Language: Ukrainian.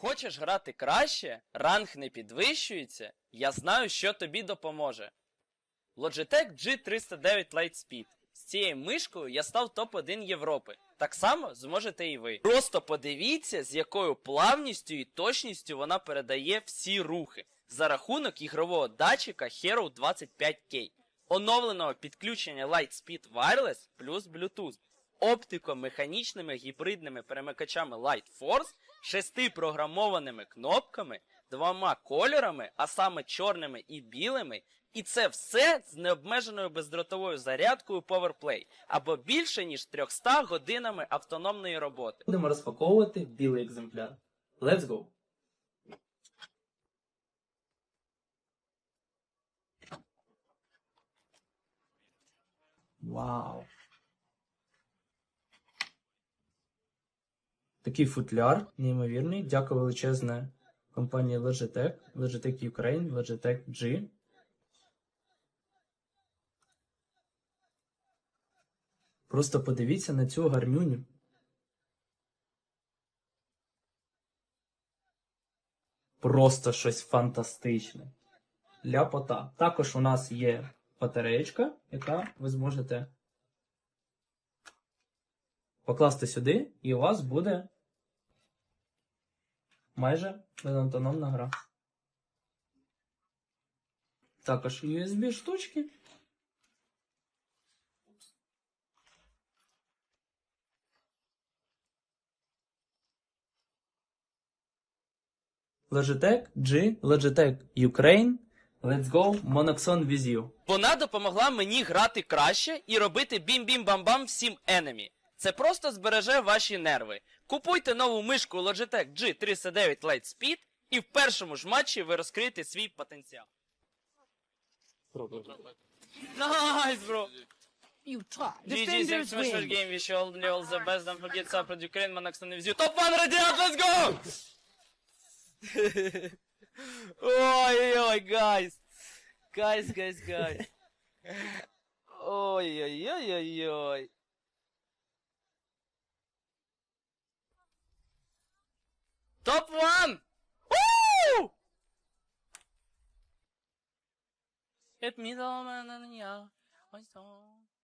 Хочеш грати краще, ранг не підвищується, я знаю, що тобі допоможе. Logitech G309 Lightspeed. З цією мишкою я став топ-1 Європи. Так само зможете і ви. Просто подивіться, з якою плавністю і точністю вона передає всі рухи за рахунок ігрового датчика Hero 25K, оновленого підключення Lightspeed Wireless плюс Bluetooth, оптико-механічними гібридними перемикачами Light Force, шести програмованими кнопками, двома кольорами, а саме чорними і білими, і це все з необмеженою бездротовою зарядкою PowerPlay або більше ніж 300 годинами автономної роботи. Будемо розпаковувати білий екземпляр. Let's go! Вау! Такий футляр, неймовірний. Дякую величезне компанії Logitech, Logitech Ukraine, Logitech G. Просто подивіться на цю гарнюню. Просто щось фантастичне. Ляпота. Також у нас є батареєчка, яка ви зможете покласти сюди, і у вас буде майже безантономна гра. Також USB штучки. Logitech G, Logitech Ukraine. Let's go, Monoxon with you. Вона допомогла мені грати краще і робити бім-бім-бам-бам всім енемі. Це просто збереже ваші нерви. Купуйте нову мишку Logitech G309 Lightspeed і в першому ж матчі ви розкриєте свій потенціал. Найс, бро! You try. GG, thanks so much for the game. Wish you all, all the best. Don't forget support Ukraine. Monoxon with you. Top 1 Radiant, let's go! Ой-ой-ой, guys. Guys, guys, guys. Ой-ой-ой-ой-ой. Top one! Woo! Hit man, and yeah.